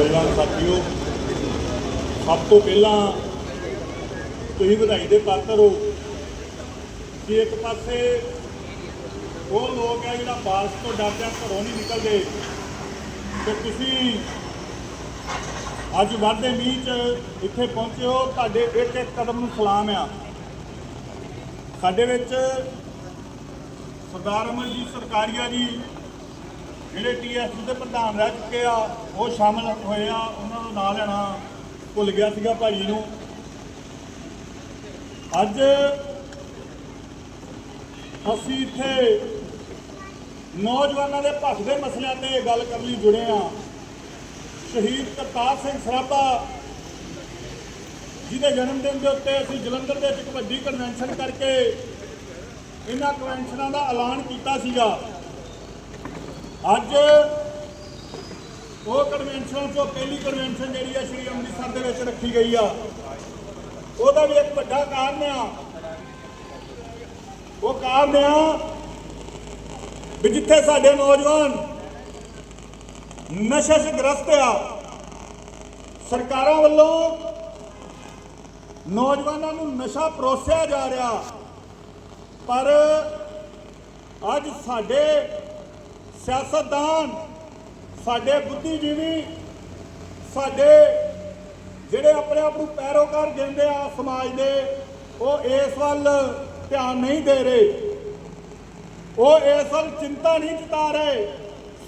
ਨੌਜਵਾਨ ਸਾਥੀਓ ਸਭ ਤੋਂ ਪਹਿਲਾਂ ਤੁਸੀਂ ਵਧਾਈ ਦੇ ਪਾਤਰ ਹੋ। ਕਿ ਇੱਕ ਪਾਸੇ ਉਹ ਲੋਕ ਆ ਜਿਹੜਾ ਬਾਰਿਸ਼ ਤੋਂ ਡਰਦਿਆਂ ਘਰੋਂ ਨਹੀਂ ਨਿਕਲਦੇ, ਤੇ ਤੁਸੀਂ ਅੱਜ ਵਾਧੇ ਮੀਂਹ 'ਚ ਇੱਥੇ ਪਹੁੰਚੇ ਹੋ, ਤੁਹਾਡੇ ਇੱਕ ਇੱਕ ਕਦਮ ਨੂੰ ਸਲਾਮ ਆ। ਸਾਡੇ ਵਿੱਚ ਸਰਦਾਰ ਅਮਰਜੀਤ ਸਰਕਾਰੀਆ ਜੀ ਜਿਹੜੇ ਟੀਐਸਸੀ ਦੇ ਪ੍ਰਧਾਨ ਰਹਿ ਚੁੱਕੇ ਆ, ਉਹ ਸ਼ਾਮਲ ਹੋਏ ਆ, ਉਹਨਾਂ ਦਾ ਨਾਂ ਲੈਣਾ ਭੁੱਲ ਗਿਆ ਸੀਗਾ ਭਾਈ ਨੂੰ। ਅੱਜ ਅਸੀਂ ਇੱਥੇ ਨੌਜਵਾਨਾਂ ਦੇ ਭੱਖਦੇ ਮਸਲਿਆਂ ਤੇ ਗੱਲ ਕਰਨ ਲਈ ਜੁੜੇ ਆ। ਸ਼ਹੀਦ ਕਰਤਾਰ ਸਿੰਘ ਸਰਾਭਾ ਜਿਹਦੇ ਜਨਮ ਦਿਨ ਦੇ ਉੱਤੇ ਅਸੀਂ ਜਲੰਧਰ ਦੇ ਵਿੱਚ ਇੱਕ ਵੱਡੀ ਕਨਵੈਨਸ਼ਨ ਕਰਕੇ ਇਹਨਾਂ ਕਨਵੈਨਸ਼ਨਾਂ ਦਾ ਐਲਾਨ ਕੀਤਾ ਸੀਗਾ। ਅੱਜ ਉਹ ਕਨਵੈਨਸ਼ਨ ਤੋਂ ਪਹਿਲੀ ਕਨਵੈਨਸ਼ਨ ਜਿਹੜੀ ਆ ਸ਼੍ਰੀ ਅੰਮ੍ਰਿਤਸਰ ਦੇ ਵਿੱਚ ਰੱਖੀ ਗਈ ਆ। ਉਹਦਾ ਵੀ ਇੱਕ ਵੱਡਾ ਕਾਰਨ ਆ। ਉਹ ਕਾਰਨ ਆ ਵੀ ਜਿੱਥੇ ਸਾਡੇ ਨੌਜਵਾਨ ਨਸ਼ੇ 'ਚ ਗ੍ਰਸਤ ਆ, ਸਰਕਾਰਾਂ ਵੱਲੋਂ ਨੌਜਵਾਨਾਂ ਨੂੰ ਨਸ਼ਾ ਪਰੋਸਿਆ ਜਾ ਰਿਹਾ। ਪਰ ਅੱਜ ਸਾਡੇ ਸਿਆਸਤਦਾਨ ਸਾਡੇ ਬੁੱਧੀਜੀਵੀ, ਸਾਡੇ ਜਿਹੜੇ ਆਪਣੇ ਆਪ ਨੂੰ ਪੈਰੋਕਾਰ ਕਹਿੰਦੇ ਆ ਸਮਾਜ ਦੇ, ਉਹ ਇਸ ਵੱਲ ਧਿਆਨ ਨਹੀਂ ਦੇ ਰਹੇ। ਉਹ ਇਸ ਵੱਲ ਚਿੰਤਾ ਨਹੀਂ ਜਤਾ ਰਹੇ।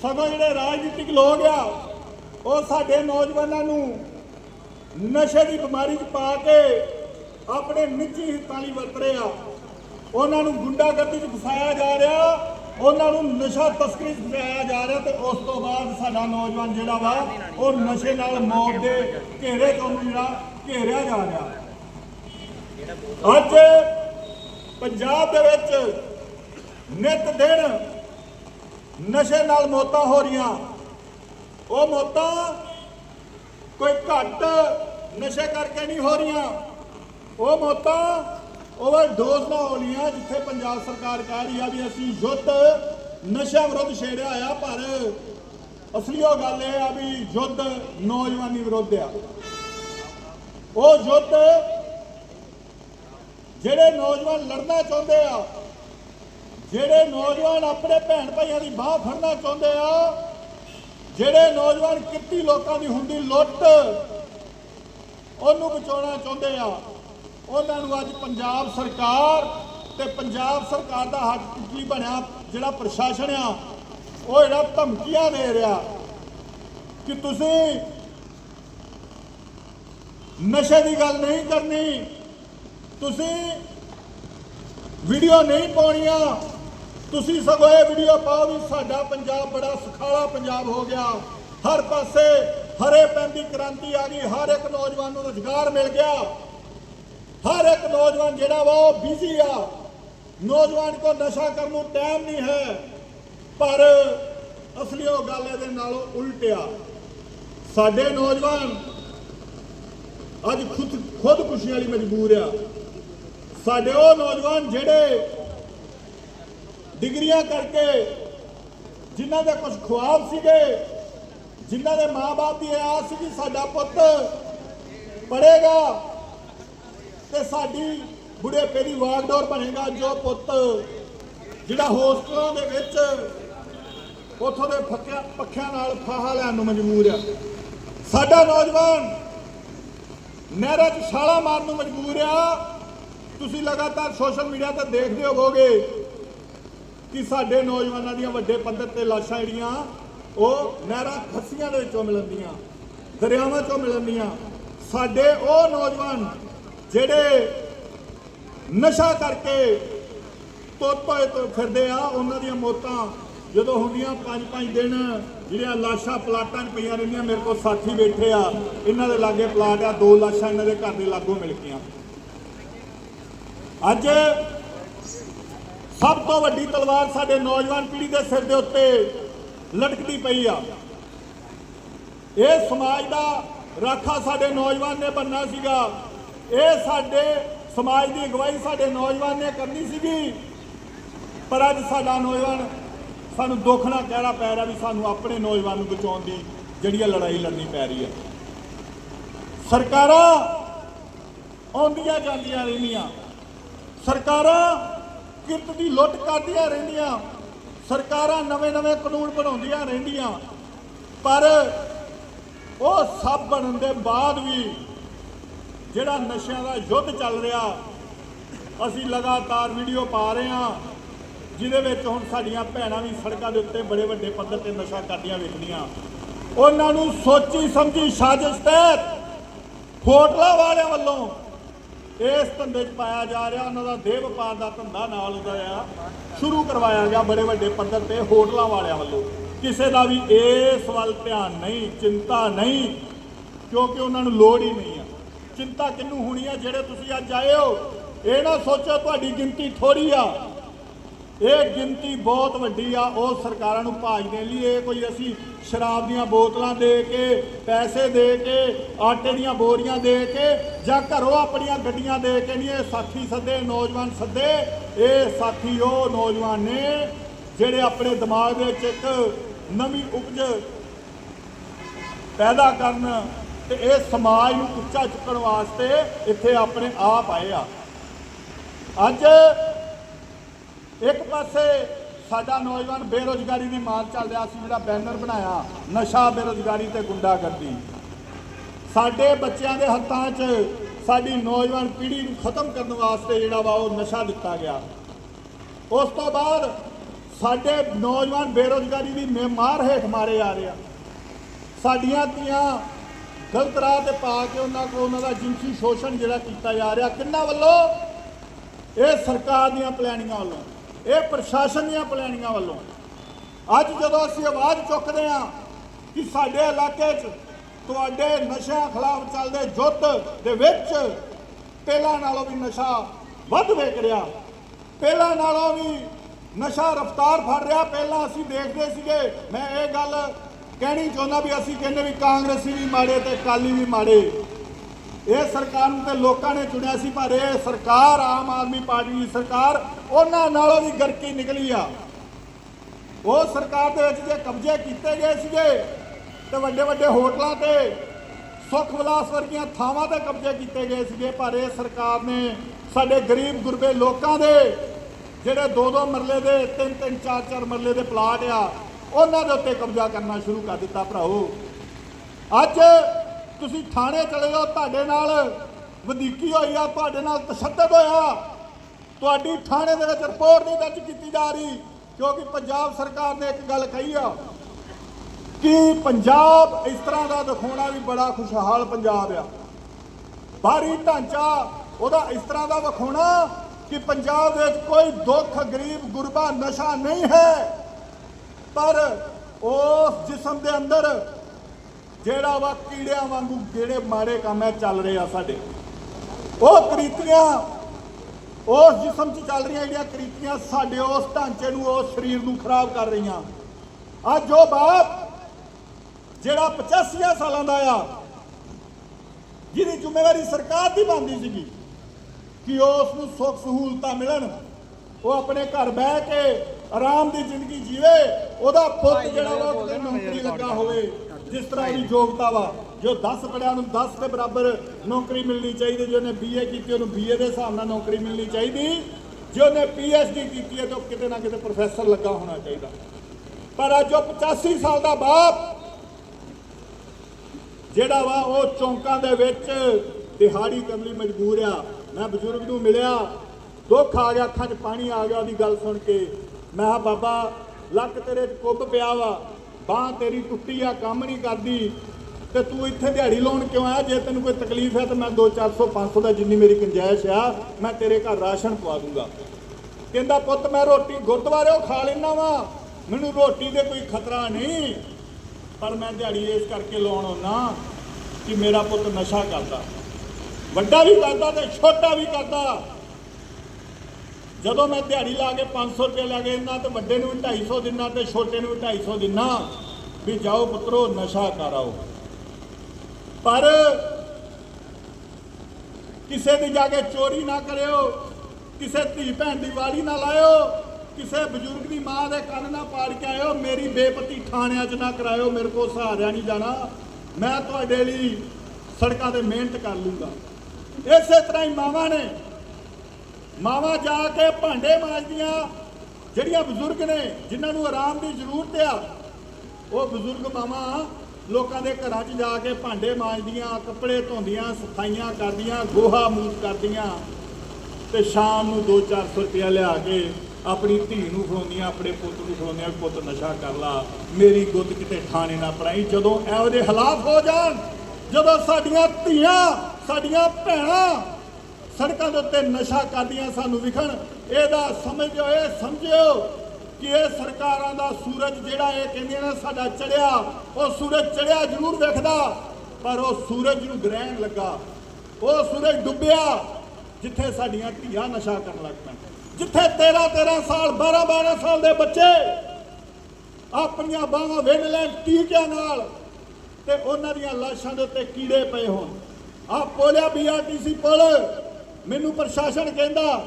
ਸਗੋਂ ਜਿਹੜੇ ਰਾਜਨੀਤਿਕ ਲੋਕ ਆ, ਉਹ ਸਾਡੇ ਨੌਜਵਾਨਾਂ ਨੂੰ ਨਸ਼ੇ ਦੀ ਬਿਮਾਰੀ 'ਚ ਪਾ ਕੇ ਆਪਣੇ ਨਿੱਜੀ ਹਿੱਤਾਂ ਲਈ ਵਰਤ ਰਹੇ ਆ। ਉਹਨਾਂ ਨੂੰ ਗੁੰਡਾਗਰਦੀ 'ਚ ਫਸਾਇਆ ਜਾ ਰਿਹਾ। ਉਹਨਾਂ ਨੂੰ ਨਸ਼ਾ ਤਸਕਰੀ ਸਮਝਾਇਆ ਜਾ ਰਿਹਾ ਤੇ ਉਸ ਤੋਂ ਬਾਅਦ ਸਾਡਾ ਨੌਜਵਾਨ ਜਿਹੜਾ ਵਾ, ਉਹ ਨਸ਼ੇ ਨਾਲ ਮੌਤ ਦੇ ਘੇਰੇ ਤੋਂ ਜਿਹੜਾ ਘੇਰਿਆ ਜਾ ਰਿਹਾ। ਅੱਜ ਪੰਜਾਬ ਦੇ ਵਿੱਚ ਨਿਤ ਦਿਨ ਨਸ਼ੇ ਨਾਲ ਮੌਤਾਂ ਹੋ ਰਹੀਆਂ। ਉਹ ਮੌਤਾਂ ਕੋਈ ਘੱਟ ਨਸ਼ੇ ਕਰਕੇ ਨਹੀਂ ਹੋ ਰਹੀਆਂ। ਉਹ ਮੌਤਾਂ ਓਵਰਡੋਜ਼ ਨਾ ਹੋ ਰਹੀਆਂ ਜਿੱਥੇ ਪੰਜਾਬ ਸਰਕਾਰ ਕਹਿ ਰਹੀ ਆ ਵੀ ਅਸੀਂ ਯੁੱਧ ਨਸ਼ਾ ਵਿਰੁੱਧ ਛੇੜਿਆ ਆ, ਪਰ ਅਸਲੀ ਉਹ ਗੱਲ ਇਹ ਆ ਵੀ ਯੁੱਧ ਨੌਜਵਾਨੀ ਵਿਰੁੱਧ ਆ। ਉਹ ਯੁੱਧ ਜਿਹੜੇ ਨੌਜਵਾਨ ਲੜਨਾ ਚਾਹੁੰਦੇ ਆ, ਜਿਹੜੇ ਨੌਜਵਾਨ ਆਪਣੇ ਭੈਣ ਭਾਈਆਂ ਦੀ ਬਾਹ ਫੜਨਾ ਚਾਹੁੰਦੇ ਆ, ਜਿਹੜੇ ਨੌਜਵਾਨ ਕਿੱਤੀ ਲੋਕਾਂ ਦੀ ਹੁੰਦੀ ਲੁੱਟ, ਉਹਨੂੰ ਬਚਾਉਣਾ ਚਾਹੁੰਦੇ ਆ। ਉਹਨਾਂ ਨੂੰ ਅੱਜ ਪੰਜਾਬ ਸਰਕਾਰ ਤੇ ਪੰਜਾਬ ਸਰਕਾਰ ਦਾ ਹੱਥ ਟੁੱਟੀ ਬਣਿਆ, ਜਿਹੜਾ ਪ੍ਰਸ਼ਾਸਨ ਆ, ਉਹ ਜਿਹੜਾ ਧਮਕੀਆਂ ਦੇ ਰਿਹਾ ਕਿ ਤੁਸੀਂ ਨਸ਼ੇ ਦੀ ਗੱਲ ਨਹੀਂ ਕਰਨੀ, ਤੁਸੀਂ ਵੀਡੀਓ ਨਹੀਂ ਪਾਉਣੀਆਂ, ਤੁਸੀਂ ਸਗੋਂ ਇਹ ਵੀਡੀਓ ਪਾਓ ਵੀ ਸਾਡਾ ਪੰਜਾਬ ਬੜਾ ਸੁਖਾਲਾ ਪੰਜਾਬ ਹੋ ਗਿਆ। ਹਰ ਪਾਸੇ ਹਰੇ ਪੈਂਦੀ ਕ੍ਰਾਂਤੀ ਆ ਗਈ, ਹਰ ਇੱਕ ਨੌਜਵਾਨ ਨੂੰ ਰੁਜ਼ਗਾਰ ਮਿਲ ਗਿਆ। ਹਰ ਇੱਕ ਨੌਜਵਾਨ ਜਿਹੜਾ ਵਾ ਉਹ ਬਿਜ਼ੀ ਆ। ਨੌਜਵਾਨ ਕੋ ਨਸ਼ਾ ਕਰਨ ਨੂੰ ਟਾਈਮ ਨਹੀਂ ਹੈ, ਪਰ ਅਸਲੀ ਉਹ ਗੱਲ ਇਹਦੇ ਨਾਲੋਂ ਉਲਟਿਆ ਸਾਡੇ ਨੌਜਵਾਨ ਅੱਜ ਖੁਦ ਖੁਦਕੁਸ਼ੀ ਵਾਲੀ ਮਜਬੂਰ ਆ। ਸਾਡੇ ਉਹ ਨੌਜਵਾਨ ਜਿਹੜੇ ਡਿਗਰੀਆਂ ਕਰਕੇ ਜਿਨ੍ਹਾਂ ਦੇ ਕੁਝ ਖੁਆਬ ਸੀਗੇ, ਜਿਨ੍ਹਾਂ ਦੇ ਮਾਪੇ ਦੀ ਆਸ ਸੀ ਕਿ ਸਾਡਾ ਪੁੱਤ ਪੜ੍ਹੇਗਾ ਤੇ ਸਾਡੀ ਬੁਢੇਪੇ ਦੀ ਵਾਗਡੋਰ ਬਣੇਗਾ ਜੋ ਪੁੱਤ ਜਿਹੜਾ ਹੋਸਟਲਾਂ ਦੇ ਵਿੱਚ ਉਥੋਂ ਦੇ ਫੱਕਿਆ ਪੱਖਿਆਂ ਨਾਲ ਫਾਹਾ ਲੈਣ ਨੂੰ ਮਜਬੂਰ ਆ। ਸਾਡਾ ਨੌਜਵਾਨ ਨਹਿਰਾਂ 'ਚ ਛਾਲਾ ਮਾਰਨ ਨੂੰ ਮਜਬੂਰ ਆ। ਤੁਸੀਂ ਲਗਾਤਾਰ ਸੋਸ਼ਲ ਮੀਡੀਆ ਤੇ ਦੇਖਦੇ ਹੋਵੋਗੇ ਕਿ ਸਾਡੇ ਨੌਜਵਾਨਾਂ ਦੀਆਂ ਵੱਡੇ ਪੱਧਰ ਤੇ ਲਾਸ਼ਾਂ ਜਿਹੜੀਆਂ, ਉਹ ਨਹਿਰਾਂ ਖੱਸੀਆਂ ਦੇ ਵਿੱਚੋਂ ਮਿਲਣਦੀਆਂ ਦਰਿਆਵਾਂ 'ਚੋਂ ਮਿਲਣਦੀਆਂ ਸਾਡੇ ਉਹ ਨੌਜਵਾਨ ਜਿਹੜੇ ਨਸ਼ਾ ਕਰਕੇ ਤੋਤੋਏ ਤੋਂ ਫਿਰਦੇ ਆ, ਉਹਨਾਂ ਦੀਆਂ ਮੌਤਾਂ ਜਦੋਂ ਹੁੰਦੀਆਂ ਪੰਜ ਪੰਜ ਦਿਨ, ਜਿਹੜੀਆਂ ਲਾਸ਼ਾਂ ਪਲਾਟਾਂ 'ਚ ਪਈਆਂ ਰਹਿੰਦੀਆਂ, ਮੇਰੇ ਕੋਲ ਸਾਥੀ ਬੈਠੇ ਆ, ਇਹਨਾਂ ਦੇ ਲਾਗੇ ਪਲਾਟ ਆ, ਦੋ ਲਾਸ਼ਾਂ ਇਹਨਾਂ ਦੇ ਘਰ ਦੇ ਲਾਗੋਂ ਮਿਲ ਗਈਆਂ। ਅੱਜ ਸਭ ਤੋਂ ਵੱਡੀ ਤਲਵਾਰ ਸਾਡੇ ਨੌਜਵਾਨ ਪੀੜ੍ਹੀ ਦੇ ਸਿਰ ਦੇ ਉੱਤੇ ਲਟਕਦੀ ਪਈ ਆ। ਇਹ ਸਮਾਜ ਦਾ ਰਾਖਾ ਸਾਡੇ ਨੌਜਵਾਨ ਨੇ ਬੰਨਣਾ ਸੀਗਾ। ਇਹ ਸਾਡੇ ਸਮਾਜ ਦੀ ਅਗਵਾਈ ਸਾਡੇ ਨੌਜਵਾਨ ਨੇ ਕਰਨੀ ਸੀਗੀ। ਪਰ ਅੱਜ ਸਾਡਾ ਨੌਜਵਾਨ ਸਾਨੂੰ ਦੁੱਖ ਨਾਲ ਕਹਿਣਾ ਪੈ ਰਿਹਾ ਵੀ ਸਾਨੂੰ ਆਪਣੇ ਨੌਜਵਾਨ ਨੂੰ ਬਚਾਉਣ ਦੀ ਜਿਹੜੀ ਇਹ ਲੜਾਈ ਲੜਨੀ ਪੈ ਰਹੀ ਹੈ। ਸਰਕਾਰਾਂ ਆਉਂਦੀਆਂ ਜਾਂਦੀਆਂ ਰਹਿੰਦੀਆਂ। ਸਰਕਾਰਾਂ ਕਿਰਤ ਦੀ ਲੁੱਟ ਕਰਦੀਆਂ ਰਹਿੰਦੀਆਂ। ਸਰਕਾਰਾਂ ਨਵੇਂ-ਨਵੇਂ ਕਾਨੂੰਨ ਬਣਾਉਂਦੀਆਂ ਰਹਿੰਦੀਆਂ। ਪਰ ਉਹ ਸਭ ਬਣਨ ਦੇ ਬਾਅਦ ਵੀ ਜਿਹੜਾ ਨਸ਼ਿਆਂ ਦਾ ਯੁੱਧ ਚੱਲ ਰਿਹਾ, ਅਸੀਂ ਲਗਾਤਾਰ ਵੀਡੀਓ ਪਾ ਰਹੇ ਹਾਂ, ਜਿਹਦੇ ਵਿੱਚ ਹੁਣ ਸਾਡੀਆਂ ਭੈਣਾਂ ਵੀ ਸੜਕਾਂ ਦੇ ਉੱਤੇ ਬੜੇ ਵੱਡੇ ਪੱਧਰ ਤੇ ਨਸ਼ਾ ਕਰਦੀਆਂ ਵੇਖਦੀਆਂ ਉਹਨਾਂ ਨੂੰ ਸੋਚੀ ਸਮਝੀ ਸਾਜ਼ਿਸ਼ ਤਹਿਤ ਹੋਟਲਾਂ ਵਾਲਿਆਂ ਵੱਲੋਂ ਇਸ ਧੰਦੇ 'ਚ ਪਾਇਆ ਜਾ ਰਿਹਾ, ਉਹਨਾਂ ਦਾ ਦੇਹ ਵਪਾਰ ਦਾ ਧੰਦਾ ਨਾਲ ਉਹਦਾ ਆ, ਸ਼ੁਰੂ ਕਰਵਾਇਆ ਗਿਆ ਬੜੇ ਵੱਡੇ ਪੱਧਰ ਤੇ ਹੋਟਲਾਂ ਵਾਲਿਆਂ ਵੱਲੋਂ। ਕਿਸੇ ਦਾ ਵੀ ਇਸ ਵੱਲ ਧਿਆਨ ਨਹੀਂ, ਚਿੰਤਾ ਨਹੀਂ, ਕਿਉਂਕਿ ਉਹਨਾਂ ਨੂੰ ਲੋੜ ਹੀ ਨਹੀਂ ਚਿੰਤਾ ਕਿੰਨੂੰ ਹੋਣੀ ਆ ਜਿਹੜੇ ਤੁਸੀਂ ਅੱਜ ਆਏ ਹੋ? ਇਹ ਨਾ ਸੋਚੋ ਤੁਹਾਡੀ ਗਿਣਤੀ ਥੋੜੀ ਆ। ਇਹ ਗਿਣਤੀ ਬਹੁਤ ਵੱਡੀ ਆ। ਉਹ ਸਰਕਾਰਾਂ ਨੂੰ ਭਾਜਦੇ ਲਈ ਇਹ ਕੋਈ ਅਸੀਂ ਸ਼ਰਾਬ ਦੀਆਂ ਬੋਤਲਾਂ ਦੇ ਕੇ, ਪੈਸੇ ਦੇ ਕੇ, ਆਟੇ ਦੀਆਂ ਬੋਰੀਆਂ ਦੇ ਕੇ ਜਾਂ ਘਰੋਂ ਆਪਣੀਆਂ ਗੱਡੀਆਂ ਦੇ ਕੇ ਨਹੀਂ, ਇਹ ਸਾਥੀ ਸੱਦੇ, ਨੌਜਵਾਨ ਸੱਦੇ। ਇਹ ਸਾਥੀ ਉਹ ਨੌਜਵਾਨ ਨੇ ਜਿਹੜੇ ਆਪਣੇ ਦਿਮਾਗ ਵਿੱਚ ਇੱਕ ਨਵੀਂ ਉਪਜ ਪੈਦਾ ਕਰਨ ਤੇ ਇਹ ਸਮਾਜ ਨੂੰ ਉੱਚਾ ਚੁੱਕਣ ਵਾਸਤੇ ਇੱਥੇ ਆਪਣੇ ਆਪ ਆਏ ਆ। ਅੱਜ ਇੱਕ ਪਾਸੇ ਸਾਡਾ ਨੌਜਵਾਨ ਬੇਰੋਜ਼ਗਾਰੀ ਦੀ ਮਾਰ ਚੱਲ ਰਿਹਾ ਸੀ, ਜਿਹੜਾ ਬੈਨਰ ਬਣਾਇਆ, ਨਸ਼ਾ ਬੇਰੋਜ਼ਗਾਰੀ ਤੇ ਗੁੰਡਾਗਰਦੀ। ਸਾਡੇ ਬੱਚਿਆਂ ਦੇ ਹੱਥਾਂ 'ਚ ਸਾਡੀ ਨੌਜਵਾਨ ਪੀੜ੍ਹੀ ਨੂੰ ਖਤਮ ਕਰਨ ਵਾਸਤੇ ਜਿਹੜਾ ਵਾ ਉਹ ਨਸ਼ਾ ਦਿੱਤਾ ਗਿਆ। ਉਸ ਤੋਂ ਬਾਅਦ ਸਾਡੇ ਨੌਜਵਾਨ ਬੇਰੋਜ਼ਗਾਰੀ ਦੀ ਮੇ- ਮਾਰ ਹੇਠ ਮਾਰੇ ਆ ਰਹੇ ਆ। ਸਾਡੀਆਂ ਧੀਆਂ ਗਲਤ ਰਾਹ ਤੇ ਪਾ ਕੇ ਉਹਨਾਂ ਕੋਲ ਉਹਨਾਂ ਦਾ ਜਿਨਸੀ ਸ਼ੋਸ਼ਣ ਜਿਹੜਾ ਕੀਤਾ ਜਾ ਰਿਹਾ, ਕਿੰਨਾ ਵੱਲੋਂ? ਇਹ ਸਰਕਾਰ ਦੀਆਂ ਪਲੈਨਿੰਗਾਂ ਵੱਲੋਂ, ਇਹ ਪ੍ਰਸ਼ਾਸਨ ਦੀਆਂ ਪਲੈਨਿੰਗਾਂ ਵੱਲੋਂ। ਅੱਜ ਜਦੋਂ ਅਸੀਂ ਆਵਾਜ਼ ਚੁੱਕਦੇ ਹਾਂ ਕਿ ਸਾਡੇ ਇਲਾਕੇ 'ਚ ਤੁਹਾਡੇ ਨਸ਼ਿਆਂ ਖਿਲਾਫ ਚੱਲਦੇ ਜੁੱਧ ਦੇ ਵਿੱਚ ਪਹਿਲਾਂ ਨਾਲੋਂ ਵੀ ਨਸ਼ਾ ਵੱਧ ਵੇਚ ਰਿਹਾ, ਪਹਿਲਾਂ ਨਾਲੋਂ ਵੀ ਨਸ਼ਾ ਰਫਤਾਰ ਫੜ ਰਿਹਾ, ਪਹਿਲਾਂ ਅਸੀਂ ਦੇਖਦੇ ਸੀਗੇ, ਮੈਂ ਇਹ ਗੱਲ ਕਹਿਣੀ ਚਾਹੁੰਦਾ ਵੀ ਅਸੀਂ ਕਹਿੰਦੇ ਵੀ ਕਾਂਗਰਸੀ ਵੀ ਮਾੜੇ ਤੇ ਕਾਲੀ ਵੀ ਮਾੜੇ। ਇਹ ਸਰਕਾਰ ਨੂੰ ਤੇ ਲੋਕਾਂ ਨੇ ਚੁਣਿਆ ਸੀ, ਪਰ ਇਹ ਸਰਕਾਰ ਆਮ ਆਦਮੀ ਪਾਰਟੀ ਦੀ ਸਰਕਾਰ, ਉਹਨਾਂ ਨਾਲੋਂ ਵੀ ਗਰਕੀ ਨਿਕਲੀ ਆ। ਉਹ ਸਰਕਾਰ ਦੇ ਵਿੱਚ ਜੇ ਕਬਜ਼ੇ ਕੀਤੇ ਗਏ ਸੀਗੇ, ਤੇ ਵੱਡੇ ਵੱਡੇ ਹੋਟਲਾਂ ਤੇ, ਸੁੱਖ ਵਿਲਾਸ ਵਰਗੀਆਂ ਥਾਵਾਂ ਤੇ ਕਬਜ਼ੇ ਕੀਤੇ ਗਏ ਸੀਗੇ, ਪਰ ਇਹ ਸਰਕਾਰ ਨੇ ਸਾਡੇ ਗਰੀਬ ਗੁਰਬੇ ਲੋਕਾਂ ਦੇ, ਜਿਹੜੇ ਦੋ ਦੋ ਮਰਲੇ ਦੇ, ਤਿੰਨ ਤਿੰਨ ਚਾਰ ਚਾਰ ਮਰਲੇ ਦੇ ਪਲਾਟ ਆ ਉਹਨਾਂ ਦੇ ਉੱਤੇ ਕਬਜ਼ਾ ਕਰਨਾ ਸ਼ੁਰੂ ਕਰ ਦਿੱਤਾ ਭਰਾਓ। ਅੱਜ ਤੁਸੀਂ ਥਾਣੇ ਚਲੇ ਜਾਓ, ਤੁਹਾਡੇ ਨਾਲ ਵਧੀਕੀ ਹੋਈ ਆ, ਤੁਹਾਡੇ ਨਾਲ ਤਸ਼ੱਦਦ ਹੋਇਆ। ਤੁਹਾਡੀ ਥਾਣੇ ਦੇ ਵਿੱਚ ਰਿਪੋਰਟ ਨਹੀਂ ਦਰਜ ਕੀਤੀ ਜਾ ਰਹੀ, ਕਿਉਂਕਿ ਪੰਜਾਬ ਸਰਕਾਰ ਨੇ ਇੱਕ ਗੱਲ ਕਹੀ ਆ ਕਿ ਪੰਜਾਬ ਇਸ ਤਰ੍ਹਾਂ ਦਾ ਦਿਖਾਉਣਾ ਵੀ ਬੜਾ ਖੁਸ਼ਹਾਲ ਪੰਜਾਬ ਆ। ਬਾਹਰੀ ਢਾਂਚਾ ਉਹਦਾ ਇਸ ਤਰ੍ਹਾਂ ਦਾ ਵਿਖਾਉਣਾ ਕਿ ਪੰਜਾਬ ਦੇ ਵਿੱਚ ਕੋਈ ਦੁੱਖ, ਗਰੀਬ, ਗੁਰਬਾ, ਨਸ਼ਾ ਨਹੀਂ ਹੈ। ਪਰ ਉਸ ਜਿਸਮ ਦੇ ਅੰਦਰ ਜਿਹੜਾ ਵਾ ਕੀੜਿਆਂ ਵਾਂਗੂ ਜਿਹੜੇ ਮਾੜੇ ਕੰਮ ਹੈ ਚੱਲ ਰਹੇ ਆ ਸਾਡੇ। ਉਹ ਕ੍ਰੀਤੀਆਂ, ਉਸ ਜਿਸਮ 'ਚ ਚੱਲ ਰਹੀਆਂ ਜਿਹੜੀਆਂ ਕ੍ਰੀਤੀਆਂ ਸਾਡੇ ਉਸ ਢਾਂਚੇ ਨੂੰ, ਉਸ ਸਰੀਰ ਨੂੰ ਖਰਾਬ ਕਰ ਰਹੀਆਂ। ਅੱਜ ਉਹ ਬਾਪ ਜਿਹੜਾ 85 ਸਾਲਾਂ ਦਾ ਆ, ਜਿਹਦੀ ਜ਼ਿੰਮੇਵਾਰੀ ਸਰਕਾਰ ਦੀ ਬਣਦੀ ਸੀਗੀ ਕਿ ਉਸ ਨੂੰ ਸੁੱਖ ਸਹੂਲਤਾਂ ਮਿਲਣ, ਉਹ ਆਪਣੇ ਘਰ ਬਹਿ ਕੇ ਆਰਾਮ ਦੀ ਜ਼ਿੰਦਗੀ ਜੀਵੇ ਉਹਦਾ ਪੁੱਤ ਜਿਹੜਾ ਵਾ ਕਿਤੇ ਨੌਕਰੀ ਲੱਗਾ ਹੋਵੇ ਜਿਸ ਤਰ੍ਹਾਂ ਦੀ ਯੋਗਤਾ ਵਾ ਜੋ 10 ਪੜਿਆ ਨੂੰ 10 ਦੇ ਬਰਾਬਰ ਨੌਕਰੀ ਮਿਲਣੀ ਚਾਹੀਦੀ ਜੇ ਉਹਨੇ ਬੀਏ ਕੀਤੀ ਉਹਨੂੰ ਬੀਏ ਦੇ ਹਿਸਾਬ ਨਾਲ ਨੌਕਰੀ ਮਿਲਣੀ ਚਾਹੀਦੀ। ਜੇ ਉਹਨੇ ਪੀਐਚਡੀ ਕੀਤੀ ਹੈ ਤਾਂ ਕਿਤੇ ਨਾ ਕਿਤੇ ਪ੍ਰੋਫੈਸਰ ਲੱਗਾ ਹੋਣਾ ਚਾਹੀਦਾ। ਪਰ ਅੱਜ ਉਹ 85 ਸਾਲ ਦਾ ਬਾਪ ਜਿਹੜਾ ਵਾ ਉਹ ਚੌਂਕਾਂ ਦੇ ਵਿੱਚ ਦਿਹਾੜੀ ਕਰਨ ਲਈ ਮਜਬੂਰ ਆ। ਮੈਂ ਬਜ਼ੁਰਗ ਨੂੰ ਮਿਲਿਆ ਦੁੱਖ ਆ ਗਿਆ ਅੱਖਾਂ 'ਚ ਪਾਣੀ ਆ ਗਿਆ ਉਹਦੀ ਗੱਲ ਸੁਣ ਕੇ। ਮੈਂ ਕਿਹਾ, ਬਾਬਾ, ਲੱਕ ਤੇਰੇ 'ਚ ਕੁੱਬ ਪਿਆ ਵਾ, ਬਾਹ ਤੇਰੀ ਟੁੱਟੀ ਆ, ਕੰਮ ਨਹੀਂ ਕਰਦੀ। ਤੇ ਤੂੰ ਇੱਥੇ ਦਿਹਾੜੀ ਲਾਉਣ ਕਿਉਂ ਆਇਆ? ਜੇ ਤੈਨੂੰ ਕੋਈ ਤਕਲੀਫ ਹੈ ਤਾਂ ਮੈਂ 2 400 500 ਦਾ ਜਿੰਨੀ ਮੇਰੀ ਗੁੰਜਾਇਸ਼ ਆ, ਮੈਂ ਤੇਰੇ ਘਰ ਰਾਸ਼ਨ ਪਵਾ ਦੂੰਗਾ। ਕਹਿੰਦਾ, ਪੁੱਤ, ਮੈਂ ਰੋਟੀ ਗੁਰਦੁਆਰਿਓਂ ਖਾ ਲੈਣਾ ਵਾ। ਮੈਨੂੰ ਰੋਟੀ ਦੇ ਕੋਈ ਖਤਰਾ ਨਹੀਂ। ਪਰ ਮੈਂ ਦਿਹਾੜੀ ਇਸ ਕਰਕੇ ਲਾਉਣ ਆਉਣਾ ਕਿ ਮੇਰਾ ਪੁੱਤ ਨਸ਼ਾ ਕਰਦਾ। ਵੱਡਾ ਵੀ ਕਰਦਾ ਤੇ ਛੋਟਾ ਵੀ ਕਰਦਾ। ਜਦੋਂ ਮੈਂ ਦਿਹਾੜੀ ਲਾ ਕੇ 500 ਰੁਪਏ ਲੈ ਕੇ ਇੰਨਾ ਤੇ ਵੱਡੇ ਨੂੰ ਵੀ 250 ਦਿਨਾ ਤੇ ਛੋਟੇ ਨੂੰ ਵੀ 250 ਦਿਨਾ ਵੀ ਜਾਓ ਪੁੱਤਰੋ, ਨਸ਼ਾ ਕਰ ਆਓ। ਪਰ ਕਿਸੇ ਦੀ ਜਾ ਕੇ ਚੋਰੀ ਨਾ ਕਰਿਓ, ਕਿਸੇ ਧੀ ਭੈਣ ਦੀ ਵਾਲੀ ਨਾ ਲਾਇਓ, ਕਿਸੇ ਬਜ਼ੁਰਗ ਦੀ ਮਾਂ ਦੇ ਕੰਨ ਨਾ ਪਾੜ ਕੇ ਆਇਓ, ਮੇਰੀ ਬੇਪਤੀ ਥਾਣਿਆਂ 'ਚ ਨਾ ਕਰਾਇਓ, ਮੇਰੇ ਕੋਲ ਸਹਾਰਿਆ ਨਹੀਂ ਜਾਣਾ, ਮੈਂ ਤੁਹਾਡੇ ਲਈ ਸੜਕਾਂ ਤੇ ਮਿਹਨਤ ਕਰ ਲੂੰਗਾ। ਇਸੇ ਤਰ੍ਹਾਂ ਹੀ ਮਾਵਾਂ ਨੇ ਮਾਵਾਂ ਜਾ ਕੇ ਭਾਂਡੇ ਮਾਂਜਦੀਆਂ। ਜਿਹੜੀਆਂ ਬਜ਼ੁਰਗ ਨੇ, ਜਿਨ੍ਹਾਂ ਨੂੰ ਆਰਾਮ ਦੀ ਜ਼ਰੂਰਤ ਆ, ਉਹ ਬਜ਼ੁਰਗ ਮਾਵਾਂ ਲੋਕਾਂ ਦੇ ਘਰਾਂ 'ਚ ਜਾ ਕੇ ਭਾਂਡੇ ਮਾਂਜਦੀਆਂ, ਕੱਪੜੇ ਧੋਂਦੀਆਂ, ਸਫਾਈਆਂ ਕਰਦੀਆਂ, ਗੋਹਾ ਮੂਸ ਕਰਦੀਆਂ ਤੇ ਸ਼ਾਮ ਨੂੰ 2-400 ਰੁਪਇਆ ਲਿਆ ਕੇ ਆਪਣੀ ਧੀ ਨੂੰ ਖਵਾਉਂਦੀਆਂ, ਆਪਣੇ ਪੁੱਤ ਨੂੰ ਖਵਾਉਂਦੀਆਂ ਪੁੱਤ ਨਸ਼ਾ ਕਰ ਲਾ, ਮੇਰੀ ਗੁੱਤ ਕਿਤੇ ਠਾਣੇ ਨਾ ਪੜਾਈ। ਜਦੋਂ ਇਹੋ ਜਿਹੇ ਹਾਲਾਤ ਹੋ ਜਾਣ, ਜਦੋਂ ਸਾਡੀਆਂ ਧੀਆਂ, ਸਾਡੀਆਂ ਭੈਣਾਂ ਸੜਕਾਂ ਦੇ ਉੱਤੇ ਨਸ਼ਾ ਕਰਦੀਆਂ ਸਾਨੂੰ ਵਿਖਣ। ਇਹਦਾ ਸਮਝਿਓ ਇਹ ਸਮਝਿਓ ਕਿ ਇਹ ਸਰਕਾਰਾਂ ਦਾ ਸੂਰਜ ਜਿਹੜਾ ਇਹ ਕਹਿੰਦੀਆਂ ਨਾ ਸਾਡਾ ਚੜਿਆ, ਉਹ ਸੂਰਜ ਚੜਿਆ ਜ਼ਰੂਰ ਵੇਖਦਾ, ਪਰ ਉਹ ਸੂਰਜ ਨੂੰ ਗ੍ਰਹਿਣ ਲੱਗਾ। ਉਹ ਸੂਰਜ ਡੁੱਬਿਆ, ਜਿੱਥੇ ਸਾਡੀਆਂ ਧੀਆਂ ਨਸ਼ਾ ਕਰਨ ਲੱਗ ਪੈਣ ਜਿੱਥੇ 13 13 ਸਾਲ 12 12 ਸਾਲ ਦੇ ਬੱਚੇ ਆਪਣੀਆਂ ਬਾਹਾਂ ਵਿੰਨ ਲੈਣ ਟੀਕਿਆਂ ਨਾਲ, ਤੇ ਉਹਨਾਂ ਦੀਆਂ ਲਾਸ਼ਾਂ ਦੇ ਉੱਤੇ ਕੀੜੇ ਪਏ ਹੋਣ। ਆਹ ਪੋਲਿਆ ਬੀਆਰਟੀਸੀ ਪੁਲ ਮੈਨੂੰ ਪ੍ਰਸ਼ਾਸਨ ਕਹਿੰਦਾ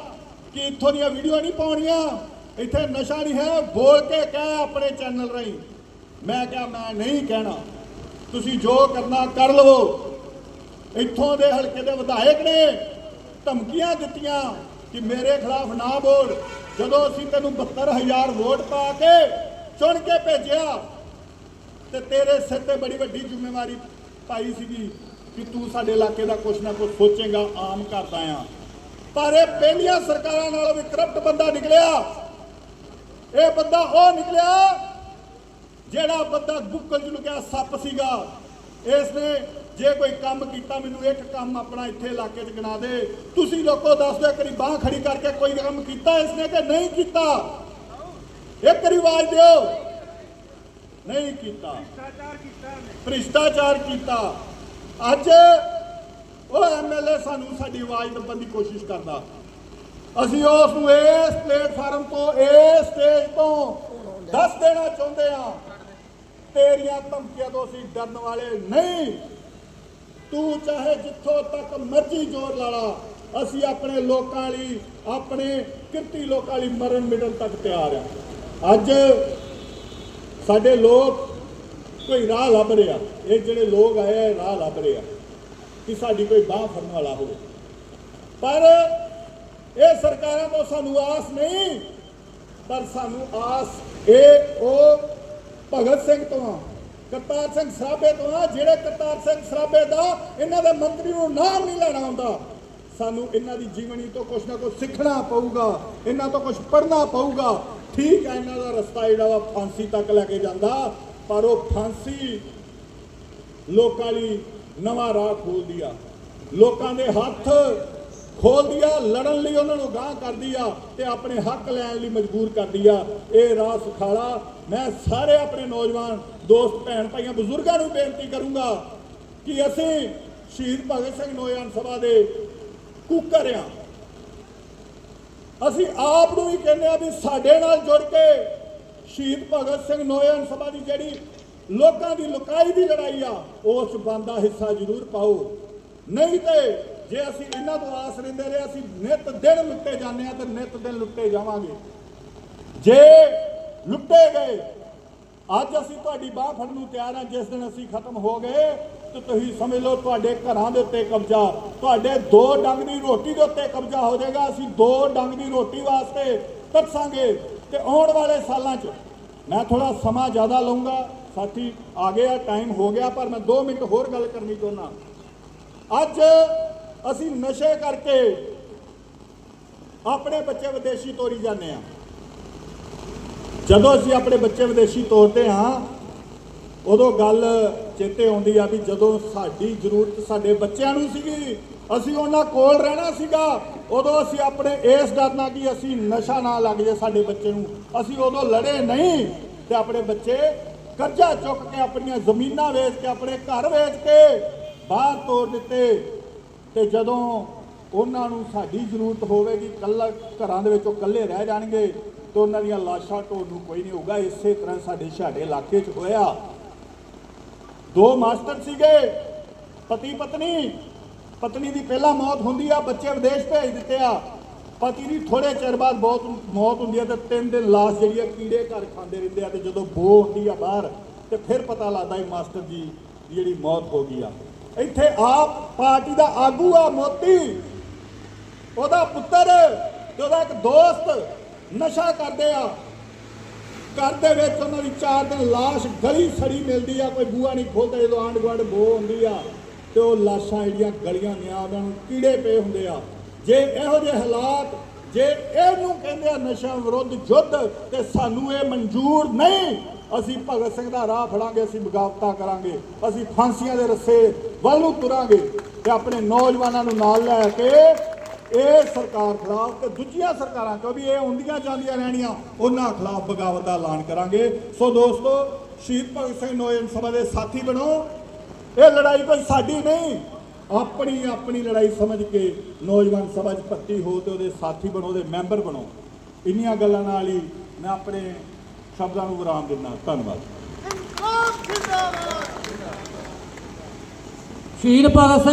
ਕਿ ਇੱਥੋਂ ਦੀਆਂ ਵੀਡੀਓ ਨਹੀਂ ਪਾਉਣੀਆਂ। ਇੱਥੇ ਨਸ਼ਾ ਨਹੀਂ ਹੈ, ਬੋਲ ਕੇ ਕਹਿ ਆਪਣੇ ਚੈਨਲ ਰਾਹੀਂ। ਮੈਂ ਕਿਹਾ, ਮੈਂ ਨਹੀਂ ਕਹਿਣਾ। ਤੁਸੀਂ ਜੋ ਕਰਨਾ ਕਰ ਲਵੋ। ਇੱਥੋਂ ਦੇ ਹਲਕੇ ਦੇ ਵਿਧਾਇਕ ਨੇ ਧਮਕੀਆਂ ਦਿੱਤੀਆਂ ਕਿ ਮੇਰੇ ਖਿਲਾਫ ਨਾ ਬੋਲ। ਜਦੋਂ ਅਸੀਂ ਤੈਨੂੰ 72000 ਵੋਟ ਪਾ ਕੇ ਚੁਣ ਕੇ ਭੇਜਿਆ, ਤੇ ਤੇਰੇ ਸਿਰ ਤੇ ਬੜੀ ਵੱਡੀ ਜ਼ਿੰਮੇਵਾਰੀ ਪਾਈ ਸੀਗੀ। ਕਿ ਤੂੰ ਸਾਡੇ ਇਲਾਕੇ ਦਾ ਕੁਛ ਨਾ ਕੁਛ ਸੋਚੇਗਾ ਆਮ ਕਰਦਾ ਆ। ਪਰ ਇਹ ਪਹਿਲੀਆਂ ਸਰਕਾਰਾਂ ਨਾਲੋਂ ਵੀ ਕਰਪਟ ਬੰਦਾ ਨਿਕਲਿਆ। ਇਹ ਬੰਦਾ ਉਹ ਨਿਕਲਿਆ ਜਿਹੜਾ ਬੰਦਾ ਗੁੱਕਲ ਚ ਲੁਕਿਆ ਸੱਪ ਸੀਗਾ। ਇਸ ਨੇ ਜੇ ਕੋਈ ਕੰਮ ਕੀਤਾ ਮੈਨੂੰ ਇੱਕ ਕੰਮ ਆਪਣਾ ਇੱਥੇ ਇਲਾਕੇ 'ਚ ਗਿਣਾ ਦੇ। ਤੁਸੀਂ ਲੋਕੋ ਦੱਸ ਦਿਓ ਕਰੀ ਬਾਹ ਖੜੀ ਕਰਕੇ ਕੋਈ ਕੰਮ ਕੀਤਾ ਇਸ ਨੇ ਕਿ ਨਹੀਂ ਕੀਤਾ? ਇੱਕ ਵਾਰੀ ਆਵਾਜ਼ ਦਿਓ। ਨਹੀਂ ਕੀਤਾ। ਭ੍ਰਿਸ਼ਟਾਚਾਰ ਕੀਤਾ। ਅੱਜ ਉਹ ਐਮਐਲਏ ਸਾਨੂੰ ਸਾਡੀ ਆਵਾਜ਼ ਦੱਬਣ ਦੀ ਕੋਸ਼ਿਸ਼ ਕਰਦਾ। ਅਸੀਂ ਉਸ ਨੂੰ ਇਸ ਪਲੇਟਫਾਰਮ ਤੋਂ ਇਸ ਸਟੇਜ ਤੋਂ ਦੱਸ ਦੇਣਾ ਚਾਹੁੰਦੇ ਹਾਂ। ਤੇਰੀਆਂ ਧਮਕੀਆਂ ਤੋਂ ਅਸੀਂ ਡਰਨ ਵਾਲੇ ਨਹੀਂ। ਤੂੰ ਚਾਹੇ ਜਿੱਥੋਂ ਤੱਕ ਮਰਜ਼ੀ ਜ਼ੋਰ ਲਾ ਲਾ, ਅਸੀਂ ਆਪਣੇ ਲੋਕਾਂ ਲਈ ਆਪਣੇ ਕਿਰਤੀ ਲੋਕਾਂ ਲਈ ਮਰਨ ਮਿਟਣ ਤੱਕ ਤਿਆਰ ਆ ਅੱਜ ਸਾਡੇ ਲੋਕ ਕੋਈ ਰਾਹ ਲੱਭ ਰਿਹਾ। ਇਹ ਜਿਹੜੇ ਲੋਕ ਆਏ ਆ, ਰਾਹ ਲੱਭ ਰਿਹਾ ਕਿ ਸਾਡੀ ਕੋਈ ਬਾਹ ਫੜਨ ਵਾਲਾ ਹੋਵੇ। ਪਰ ਇਹ ਸਰਕਾਰਾਂ ਤੋਂ ਸਾਨੂੰ ਆਸ ਨਹੀਂ ਪਰ ਸਾਨੂੰ ਆਸ ਇਹ ਉਹ ਭਗਤ ਸਿੰਘ ਤੋਂ ਆ ਕਰਤਾਰ ਸਿੰਘ ਸਰਾਭੇ ਤੋਂ ਆ ਜਿਹੜੇ ਕਰਤਾਰ ਸਿੰਘ ਸਰਾਭੇ ਦਾ ਇਹਨਾਂ ਦੇ ਮੰਤਰੀ ਨੂੰ ਨਾਮ ਨਹੀਂ ਲੈਣਾ ਹੁੰਦਾ ਸਾਨੂੰ ਇਹਨਾਂ ਦੀ ਜੀਵਨੀ ਤੋਂ ਕੁਝ ਨਾ ਕੁਝ ਸਿੱਖਣਾ ਪਊਗਾ ਇਹਨਾਂ ਤੋਂ ਕੁਝ ਪੜ੍ਹਨਾ ਪਊਗਾ। ਠੀਕ ਹੈ ਇਹਨਾਂ ਦਾ ਰਸਤਾ ਜਿਹੜਾ ਵਾ ਫਾਂਸੀ ਤੱਕ ਲੈ ਕੇ ਜਾਂਦਾ ਪਰ ਉਹ ਫਾਂਸੀ ਲੋਕਾਂ ਲਈ ਨਵਾਂ ਰਾਹ ਖੋਲਦੀ ਆ ਲੋਕਾਂ ਦੇ ਹੱਥ ਖੋਲਦੀ ਆ ਲੜਨ ਲਈ ਉਹਨਾਂ ਨੂੰ ਗਾਂਹ ਕਰਦੀ ਆ ਤੇ ਆਪਣੇ ਹੱਕ ਲੈਣ ਲਈ ਮਜਬੂਰ ਕਰਦੀ ਆ ਇਹ ਰਾਹ ਸੁਖਾਲਾ, ਮੈਂ ਸਾਰੇ ਆਪਣੇ ਨੌਜਵਾਨ ਦੋਸਤ, ਭੈਣ ਭਾਈਆਂ, ਬਜ਼ੁਰਗਾਂ ਨੂੰ ਬੇਨਤੀ ਕਰੂੰਗਾ ਕਿ ਅਸੀਂ ਸ਼ਹੀਦ ਭਗਤ ਸਿੰਘ ਨੌਜਵਾਨ ਸਭਾ ਦੇ ਕੁੱਕਰ ਆ। ਅਸੀਂ ਆਪ ਨੂੰ ਵੀ ਕਹਿੰਦੇ ਆ ਵੀ ਸਾਡੇ ਨਾਲ ਜੁੜ ਕੇ ਸ਼ਹੀਦ ਭਗਤ ਸਿੰਘ ਨੌਜਵਾਨ ਸਭਾ ਦੀ ਜਿਹੜੀ ਲੋਕਾਂ ਦੀ ਲੁਕਾਈ ਦੀ ਲੜਾਈ ਆ, ਉਸ ਬੰਦਾ ਹਿੱਸਾ ਜ਼ਰੂਰ ਪਾਓ। ਨਹੀਂ ਤੇ ਜੇ ਅਸੀਂ ਇਹਨਾਂ ਤੋਂ ਆਸ ਰਹਿੰਦੇ ਰਹੇ, ਅਸੀਂ ਨਿਤ ਦਿਨ ਲੁੱਟੇ ਜਾਂਦੇ ਆ ਤੇ ਨਿਤ ਦਿਨ ਲੁੱਟੇ ਜਾਵਾਂਗੇ। ਜੇ ਲੁੱਟੇ ਗਏ, ਅੱਜ ਅਸੀਂ ਤੁਹਾਡੀ ਬਾਹ ਫੜਨ ਨੂੰ ਤਿਆਰ ਹਾਂ, ਜਿਸ ਦਿਨ ਅਸੀਂ ਖਤਮ ਹੋ ਗਏ, ਤੇ ਤੁਸੀਂ ਸਮਝ ਲਓ ਤੁਹਾਡੇ ਘਰਾਂ ਦੇ ਉੱਤੇ ਕਬਜ਼ਾ, ਤੁਹਾਡੇ ਦੋ ਡੰਗ ਦੀ ਰੋਟੀ ਦੇ ਉੱਤੇ ਕਬਜ਼ਾ ਹੋ ਜਾਏਗਾ, ਅਸੀਂ ਦੋ ਡੰਗ ਦੀ ਰੋਟੀ ਵਾਸਤੇ ਤਰਸਾਂਗੇ। ਤੇ ਆਉਣ ਵਾਲੇ ਸਾਲਾਂ 'ਚ ਮੈਂ ਥੋੜਾ ਸਮਾਂ ਜ਼ਿਆਦਾ ਲਵਾਂਗਾ ਸਾਥੀ, ਆ ਗਿਆ ਟਾਈਮ ਹੋ ਗਿਆ, ਪਰ ਮੈਂ 2 ਮਿੰਟ ਹੋਰ ਗੱਲ ਕਰਨੀ ਚਾਹੁੰਦਾ। ਅੱਜ ਅਸੀਂ ਨਸ਼ੇ ਕਰਕੇ ਆਪਣੇ ਬੱਚੇ ਵਿਦੇਸ਼ੀ ਤੋਰੀ ਜਾਂਦੇ ਆ ਜਦੋਂ ਅਸੀਂ ਆਪਣੇ ਬੱਚੇ ਵਿਦੇਸ਼ੀ ਤੋਰਦੇ ਹਾਂ, ਉਦੋਂ ਗੱਲ ਚੇਤੇ ਆਉਂਦੀ ਆ ਵੀ ਜਦੋਂ ਸਾਡੀ ਜ਼ਰੂਰਤ ਸਾਡੇ ਬੱਚਿਆਂ ਨੂੰ ਸੀਗੀ ਅਸੀਂ ਉਹਨਾਂ ਕੋਲ ਰਹਿਣਾ ਸੀਗਾ, ਉਦੋਂ ਅਸੀਂ ਆਪਣੇ ਇਸ ਡਰ ਨਾਲ ਕਿ ਅਸੀਂ ਨਸ਼ਾ ਨਾ ਲੱਗ ਜੇ ਸਾਡੇ ਬੱਚੇ ਨੂੰ। ਅਸੀਂ ਉਦੋਂ ਲੜੇ ਨਹੀਂ ਤੇ ਆਪਣੇ ਬੱਚੇ ਕਰਜ਼ਾ ਚੁੱਕ ਕੇ ਆਪਣੀਆਂ ਜ਼ਮੀਨਾਂ ਵੇਚ ਕੇ, ਆਪਣੇ ਘਰ ਵੇਚ ਕੇ ਬਾਹਰ ਤੋਰ ਦਿੱਤੇ। ਤੇ ਜਦੋਂ ਉਹਨਾਂ ਨੂੰ ਸਾਡੀ ਜ਼ਰੂਰਤ ਹੋਵੇਗੀ ਕੱਲਾ ਘਰਾਂ ਦੇ ਵਿੱਚ ਉਹ ਇਕੱਲੇ ਰਹਿ ਜਾਣਗੇ, ਤੇ ਉਹਨਾਂ ਦੀਆਂ ਲਾਸ਼ਾਂ ਢੋਣ ਨੂੰ ਕੋਈ ਨਹੀਂ ਹੋਊਗਾ। ਇਸੇ ਤਰ੍ਹਾਂ ਸਾਡੇ ਸਾਡੇ ਇਲਾਕੇ 'ਚ ਹੋਇਆ। ਦੋ ਮਾਸਟਰ ਸੀਗੇ ਪਤੀ ਪਤਨੀ ਪਤਨੀ ਦੀ ਪਹਿਲਾਂ ਮੌਤ ਹੁੰਦੀ ਆ, ਬੱਚੇ ਵਿਦੇਸ਼ ਭੇਜ ਦਿੱਤੇ ਆ। ਪਤੀ ਦੀ ਥੋੜੇ ਚਿਰ ਬਾਅਦ ਬਹੁਤ ਮੌਤ ਹੁੰਦੀ ਆ ਤੇ ਤਿੰਨ ਦਿਨ ਲਾਸ਼ ਜਿਹੜੀ ਆ ਕੀੜੇ ਘਰ ਖਾਂਦੇ ਰਹਿੰਦੇ ਆ ਤੇ ਜਦੋਂ ਬੋ ਹੁੰਦੀ ਆ ਬਾਹਰ, ਤੇ ਫਿਰ ਪਤਾ ਲੱਗਦਾ ਇਹ ਮਾਸਟਰ ਜੀ ਦੀ ਜਿਹੜੀ ਮੌਤ ਹੋ ਗਈ ਆ। ਇੱਥੇ ਆਪ ਪਾਰਟੀ ਦਾ ਆਗੂ ਆ ਮੋਤੀ ਉਹਦਾ ਪੁੱਤਰ ਤੇ ਉਹਦਾ ਇੱਕ ਦੋਸਤ ਨਸ਼ਾ ਕਰਦੇ ਆ। ਘਰ ਦੇ ਵਿੱਚ ਉਹਨਾਂ ਦੀ ਚਾਰ ਦਿਨ ਲਾਸ਼ ਗਲੀ ਸੜੀ ਮਿਲਦੀ ਆ, ਕੋਈ ਬੂਆ ਨਹੀਂ ਖੋਲਦਾ, ਜਦੋਂ ਆਂਢ ਗੁਆਂਢ ਬੋ ਹੁੰਦੀ ਆ। ਤੇ ਉਹ ਲਾਸ਼ਾਂ ਜਿਹੜੀਆਂ ਗਲੀਆਂ ਦੀਆਂ ਉਹਨਾਂ ਨੂੰ ਕੀੜੇ ਪਏ ਹੁੰਦੇ ਆ। ਜੇ ਇਹੋ ਜਿਹੇ ਹਾਲਾਤ, ਜੇ ਇਹਨੂੰ ਕਹਿੰਦੇ ਆ ਨਸ਼ਾ ਵਿਰੁੱਧ ਯੁੱਧ, ਤੇ ਸਾਨੂੰ ਇਹ ਮਨਜ਼ੂਰ ਨਹੀਂ। ਅਸੀਂ ਭਗਤ ਸਿੰਘ ਦਾ ਰਾਹ ਫੜਾਂਗੇ, ਅਸੀਂ ਬਗਾਵਤਾਂ ਕਰਾਂਗੇ, ਅਸੀਂ ਫਾਂਸੀਆਂ ਦੇ ਰੱਸੇ ਵੱਲ ਨੂੰ ਤੁਰਾਂਗੇ ਤੇ ਆਪਣੇ ਨੌਜਵਾਨਾਂ ਨੂੰ ਨਾਲ ਲੈ ਕੇ ਇਹ ਸਰਕਾਰ ਖਿਲਾਫ ਤੇ ਦੂਜੀਆਂ ਸਰਕਾਰਾਂ ਕਿਉਂ ਵੀ ਇਹ ਹੁੰਦੀਆਂ ਜਾਂਦੀਆਂ ਰਹਿਣੀਆਂ, ਉਹਨਾਂ ਖਿਲਾਫ ਬਗਾਵਤ ਦਾ ਐਲਾਨ ਕਰਾਂਗੇ। ਸੋ ਦੋਸਤੋ, ਸ਼ਹੀਦ ਭਗਤ ਸਿੰਘ ਨੌਜਵਾਨ ਸਭਾ ਦੇ ਸਾਥੀ ਬਣੋ ਇਹ ਲੜਾਈ ਕੋਈ ਸਾਡੀ ਨਹੀਂ। ਆਪਣੀ ਆਪਣੀ ਲੜਾਈ ਸਮਝ ਕੇ ਨੌਜਵਾਨ ਸਭਾ 'ਚ ਭਰਤੀ ਹੋ ਤੇ ਉਹਦੇ ਸਾਥੀ ਬਣੋ ਉਹਦੇ ਮੈਂਬਰ ਬਣੋ। ਇੰਨੀਆਂ ਗੱਲਾਂ ਨਾਲ ਹੀ ਮੈਂ ਆਪਣੇ ਸ਼ਬਦਾਂ ਨੂੰ ਵਿਰਾਮ ਦਿੰਦਾ। ਧੰਨਵਾਦ। ਸ਼ਹੀਦ ਭਗਤ ਸਿੰਘ